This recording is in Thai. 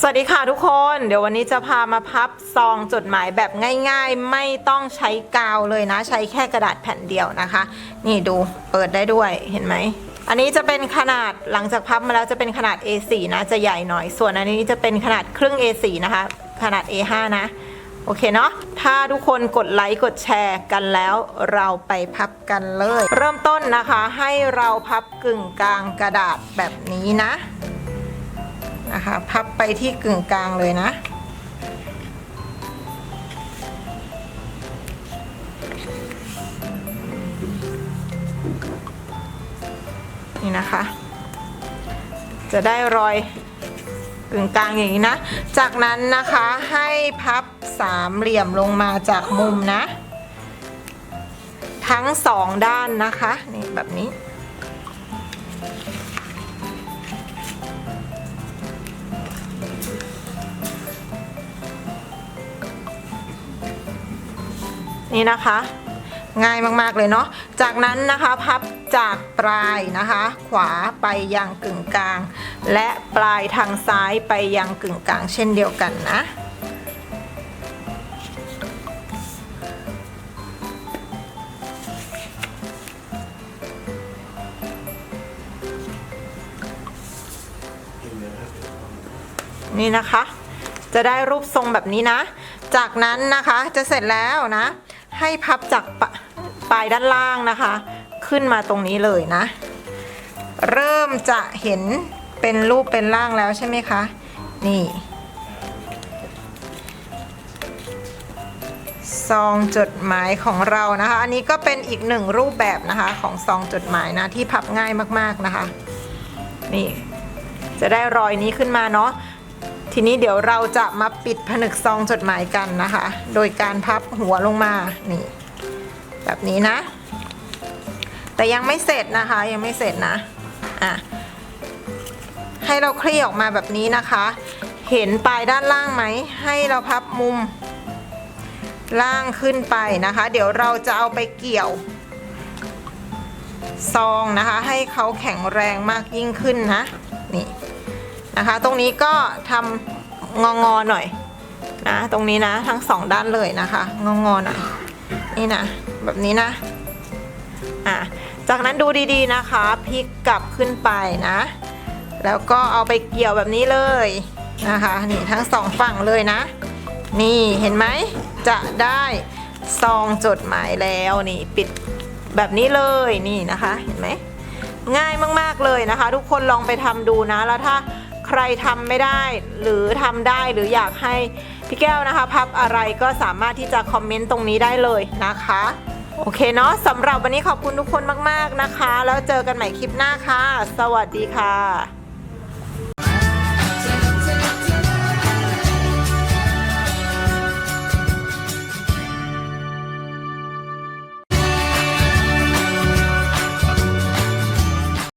สวัสดีค่ะทุกคน เดี๋ยววันนี้จะพามาพับซองจดหมายแบบง่าย ๆ ไม่ต้องใช้กาวเลยนะ ใช้แค่กระดาษแผ่นเดียวนะคะ นี่ดูเปิดได้ด้วยเห็นไหม อันนี้จะเป็นขนาดหลังจากพับมาแล้วจะเป็นขนาด A4 นะจะใหญ่หน่อย ส่วนอันนี้จะเป็นขนาดครึ่ง A4 นะคะ ขนาด A5 นะ โอเคเนาะถ้าทุกคนกดไลค์กดแชร์กันแล้วเราไปพับกันเลย เริ่มต้นนะคะให้เราพับกึ่งกลางกระดาษแบบนี้นะ นะคะ พับไปที่กึ่งกลางเลยนะ นี่นะคะ จะได้รอยกึ่งกลางอย่างนี้นะ จากนั้นนะคะให้พับสามเหลี่ยมลงมาจากมุมนะ ทั้งสองด้านนะคะ นี่แบบนี้ นี่นะคะ ง่ายมากๆเลยเนาะจากนั้นนะคะพับจากปลายนะคะ ขวาไปยังกึ่งกลาง และปลายทางซ้ายไปยังกึ่งกลาง เช่นเดียวกันนะนี่นะคะ จะได้รูปทรงแบบนี้นะ จากนั้นนะคะจะเสร็จแล้วนะ ให้พับจากปปลายด้านล่างนะคะ ขึ้นมาตรงนี้เลยนะ เริ่มจะเห็นเป็นรูปเป็นร่างแล้วใช่ไหมคะ นี่ซองจดหมายของเรานะคะ อันนี้ก็เป็นอีกหนึ่งรูปแบบนะคะของซองจดหมายนะที่พับง่ายมากๆนะคะ นี่ จะได้รอยนี้ขึ้นมาเนาะ ทีนี้เดี๋ยวเราจะมาปิดผนึกซองจดหมายกันนะคะ โดยการพับหัวลงมา นี่ แบบนี้นะ แต่ยังไม่เสร็จนะคะ ยังไม่เสร็จนะ อะ ให้เราคลี่ออกมาแบบนี้นะคะ เห็นปลายด้านล่างไหม ให้เราพับมุม ล่างขึ้นไปนะคะ เดี๋ยวเราจะเอาไปเกี่ยวซองนะคะ ให้เขาแข็งแรงมากยิ่งขึ้นนะ นี่ นะคะ ตรงนี้ก็ทำงองอหน่อยนะตรงนี้นะทั้งสองด้านเลยนะคะงองอหน่อยนี่นะแบบนี้นะอะจากนั้นดูดีๆนะคะพลิกกลับขึ้นไปนะ แล้วก็เอาไปเกี่ยวแบบนี้เลยนะคะนี่ทั้งสองฝั่งเลยนะ นี่เห็นไหมจะได้ซองจดหมายแล้วนี่ปิดแบบนี้เลยนี่นะคะเห็นไหมง่ายมากๆเลยนะคะ ทุกคนลองไปทำดูนะแล้วถ้า ใครทำไม่ได้หรือทำได้หรืออยากให้พี่แก้วนะคะ พับอะไรก็สามารถที่จะคอมเมนต์ตรงนี้ได้เลยนะคะโอเคเนาะสำหรับวันนี้ขอบคุณทุกคนมาก ๆ นะคะ แล้วเจอกันใหม่คลิปหน้าค่ะ สวัสดีค่ะ